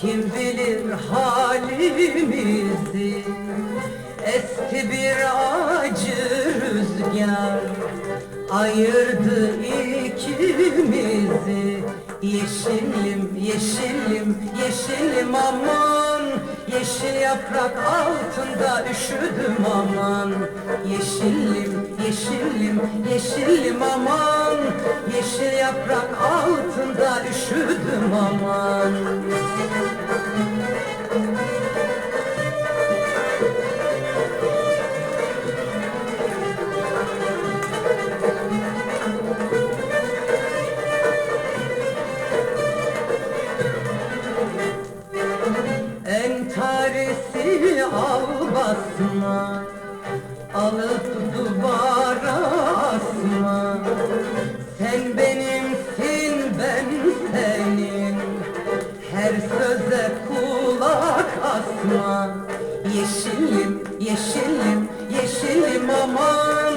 Kim bilir halimizi Esti bir acı rüzgar Ayırdı ikimizi. Yeşilim, yeşilim, yeşilim aman. Yeşil yaprak altında üşüdüm aman. Yeşilim, yeşilim, yeşilim aman. Yeşil yaprak altında üşüdüm aman Basma Alıp duvara asma. Sen benimsin ben senin. Her söze kulak asma. Yeşilim, yeşilim, yeşilim aman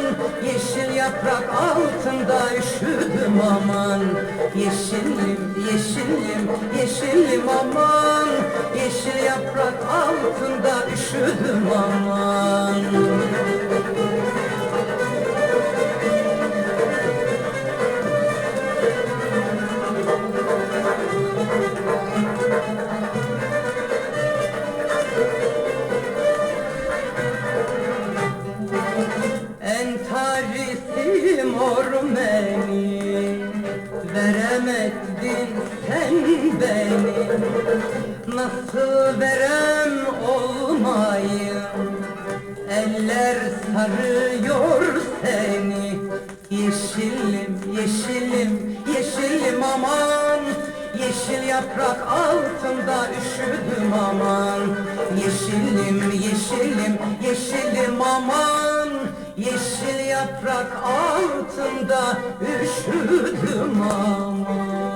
Yeşil yaprak altında üşüdüm aman. Yeşilim, yeşilim, yeşilim aman. Yeşil yaprak altında üşüdüm aman Entarisi mor meni Veremedin sen beni. Nasıl verem olmayım Eller sarıyor seni. Yeşilim, yeşilim, yeşilim aman. Yeşil yaprak altında üşüdüm aman. Yeşilim, yeşilim, yeşilim aman Yeşil yaprak altında üşüdüm aman